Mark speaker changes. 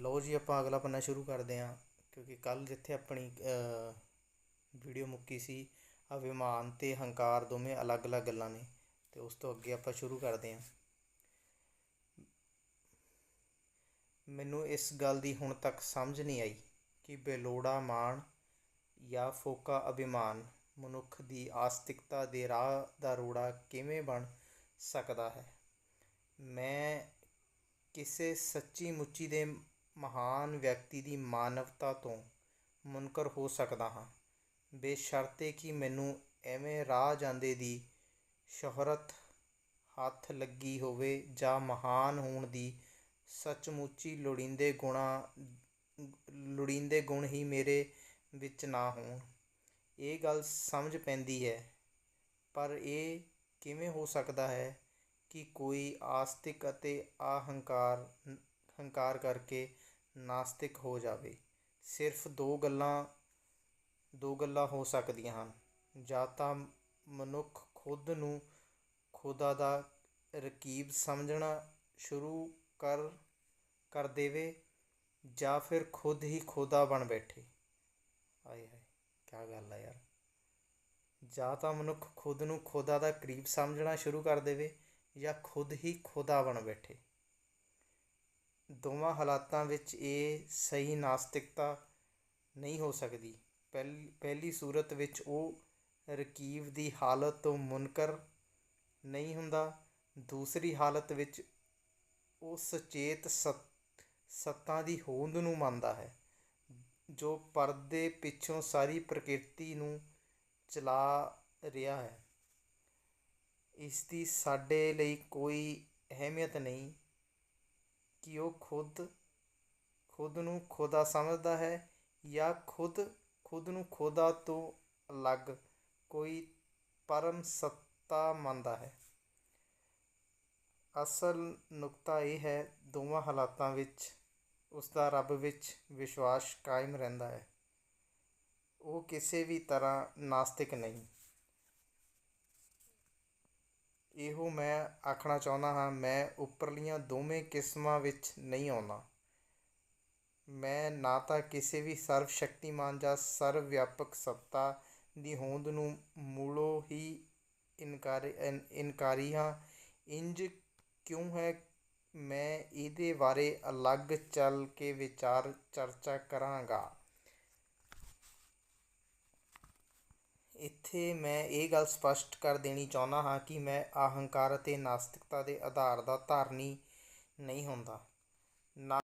Speaker 1: ਲਓ ਜੀ ਆਪਾਂ ਅਗਲਾ ਪੰਨਾ ਸ਼ੁਰੂ ਕਰਦੇ ਹਾਂ, ਕਿਉਂਕਿ ਕੱਲ ਜਿੱਥੇ ਆਪਣੀ ਵੀਡੀਓ ਮੁੱਕੀ ਸੀ, ਅਭਿਮਾਨ ਤੇ ਹੰਕਾਰ ਦੋਵੇਂ ਅਲੱਗ-ਅਲੱਗ ਗੱਲਾਂ ਨੇ, ਤੇ ਉਸ ਤੋਂ ਅੱਗੇ ਆਪਾਂ ਸ਼ੁਰੂ ਕਰਦੇ ਹਾਂ। ਮੈਨੂੰ ਇਸ ਗੱਲ ਦੀ ਹੁਣ ਤੱਕ ਸਮਝ ਨਹੀਂ ਆਈ ਕਿ ਬੇਲੋੜਾ ਮਾਣ ਜਾਂ ਫੋਕਾ ਅਭਿਮਾਨ ਮਨੁੱਖ ਦੀ ਆਸਤਿਕਤਾ ਦੇ ਰਾਹ ਦਾ ਰੋੜਾ ਕਿਵੇਂ ਬਣ ਸਕਦਾ ਹੈ? ਮੈਂ ਕਿਸੇ ਸੱਚੀ ਮੁੱਚੀ ਦੇ ਮਹਾਨ ਵਿਅਕਤੀ ਦੀ ਮਾਨਵਤਾ ਤੋਂ ਮੁਨਕਰ ਹੋ ਸਕਦਾ ਹਾਂ। ਬੇਸ਼ਰਤੇ ਕਿ ਮੈਨੂੰ ਐਵੇਂ ਰਾਹ ਜਾਂਦੇ ਦੀ ਸ਼ੋਹਰਤ ਹੱਥ ਲੱਗੀ ਹੋਵੇ ਜਾਂ ਮਹਾਨ ਹੋਣ ਦੀ ਸੱਚਮੁੱਚੀ ਲੋੜੀਂਦੇ ਗੁਣਾਂ, ਲੋੜੀਂਦੇ ਗੁਣ ਹੀ ਮੇਰੇ ਵਿੱਚ ਨਾ ਹੋਣ। ਇਹ ਗੱਲ ਸਮਝ ਪੈਂਦੀ ਹੈ, ਪਰ ਇਹ ਕਿਵੇਂ ਹੋ ਸਕਦਾ ਹੈ ਕਿ ਕੋਈ ਆਸਤਿਕ ਅਤੇ ਅਹੰਕਾਰ ਹੰਕਾਰ ਕਰਕੇ ਨਾਸਤਿਕ ਹੋ ਜਾਵੇ। ਸਿਰਫ ਦੋ ਗੱਲਾਂ ਦੋ ਗੱਲਾਂ ਹੋ ਸਕਦੀਆਂ ਹਨ। ਜਾਂ ਤਾਂ ਮਨੁੱਖ ਖੁਦ ਨੂੰ ਖੁਦਾ ਦਾ ਰਕੀਬ ਸਮਝਣਾ ਸ਼ੁਰੂ ਕਰ ਕਰ ਦੇਵੇ ਜਾਂ ਫਿਰ ਖੁਦ ਹੀ ਖੁਦਾ ਬਣ ਬੈਠੇ। ਆਏ ਹਾਏ ਕੀ ਗੱਲ ਆ ਯਾਰ। ਜਾਂ ਤਾਂ ਮਨੁੱਖ ਖੁਦ ਨੂੰ ਖੁਦਾ ਦਾ ਕਰੀਬ ਸਮਝਣਾ ਸ਼ੁਰੂ ਕਰ ਦੇਵੇ ਜਾਂ ਖੁਦ ਹੀ ਖੁਦਾ ਬਣ ਬੈਠੇ। ਦੋਵਾਂ ਹਾਲਾਤਾਂ ਵਿੱਚ ਇਹ ਸਹੀ ਨਾਸਤਿਕਤਾ ਨਹੀਂ ਹੋ ਸਕਦੀ। ਪਹਿਲ, ਪਹਿਲੀ ਸੂਰਤ ਵਿੱਚ ਉਹ ਰਕੀਬ ਦੀ ਹਾਲਤ ਤੋਂ ਮੁਨਕਰ ਨਹੀਂ ਹੁੰਦਾ। ਦੂਸਰੀ ਹਾਲਤ ਵਿੱਚ ਉਹ ਸੁਚੇਤ ਸੱਤਾ ਦੀ ਹੋਂਦ ਨੂੰ ਮੰਨਦਾ ਹੈ, ਜੋ ਪਰਦੇ ਪਿੱਛੋਂ ਸਾਰੀ ਪ੍ਰਕਿਰਤੀ ਨੂੰ ਚਲਾ ਰਿਹਾ ਹੈ। ਇਸ ਦੀ ਸਾਡੇ ਲਈ ਕੋਈ ਅਹਿਮੀਅਤ ਨਹੀਂ। ਕਿ ਉਹ ਖੁਦ ਖੁਦ ਨੂੰ ਖੁਦਾ ਸਮਝਦਾ ਹੈ ਜਾਂ ਖੁਦ ਖੁਦ ਨੂੰ ਖੁਦਾ ਤੋਂ ਅਲੱਗ ਕੋਈ ਪਰਮ ਸੱਤਾ ਮੰਨਦਾ ਹੈ। ਅਸਲ ਨੁਕਤਾ ਇਹ ਹੈ, ਦੋਵਾਂ ਹਾਲਾਤਾਂ ਵਿੱਚ ਉਸ ਦਾ ਰੱਬ ਵਿੱਚ ਵਿਸ਼ਵਾਸ ਕਾਇਮ ਰਹਿੰਦਾ ਹੈ। ਉਹ ਕਿਸੇ ਵੀ ਤਰ੍ਹਾਂ ਨਾਸਤਿਕ ਨਹੀਂ। ਇਹੋ ਮੈਂ ਆਖਣਾ ਚਾਹੁੰਦਾ ਹਾਂ, ਮੈਂ ਉੱਪਰਲੀਆਂ ਦੋਵੇਂ ਕਿਸਮਾਂ ਵਿੱਚ ਨਹੀਂ ਆਉਂਦਾ। ਮੈਂ ਨਾ ਤਾਂ ਕਿਸੇ ਵੀ ਸਰਵ ਸ਼ਕਤੀਮਾਨ ਜਾਂ ਸਰਵ ਵਿਆਪਕ ਸੱਤਾ ਦੀ ਹੋਂਦ ਨੂੰ ਮੂਲੋਂ ਹੀ ਇਨਕਾਰ ਇਨਕਾਰੀ ਹਾਂ। ਇੰਜ ਕਿਉਂ ਹੈ? ਮੈਂ ਇਹਦੇ ਬਾਰੇ ਅਲੱਗ ਚੱਲ ਕੇ ਵਿਚਾਰ ਚਰਚਾ ਕਰਾਂਗਾ। ਇੱਥੇ ਮੈਂ ਇਹ ਗੱਲ ਸਪਸ਼ਟ ਕਰ ਦੇਣੀ ਚਾਹੁੰਦਾ ਹਾਂ ਕਿ ਮੈਂ ਅਹੰਕਾਰ ਅਤੇ ਨਾਸਤਿਕਤਾ ਦੇ ਆਧਾਰ ਦਾ ਧਾਰਨੀ ਨਹੀਂ ਹੁੰਦਾ। ਨਾ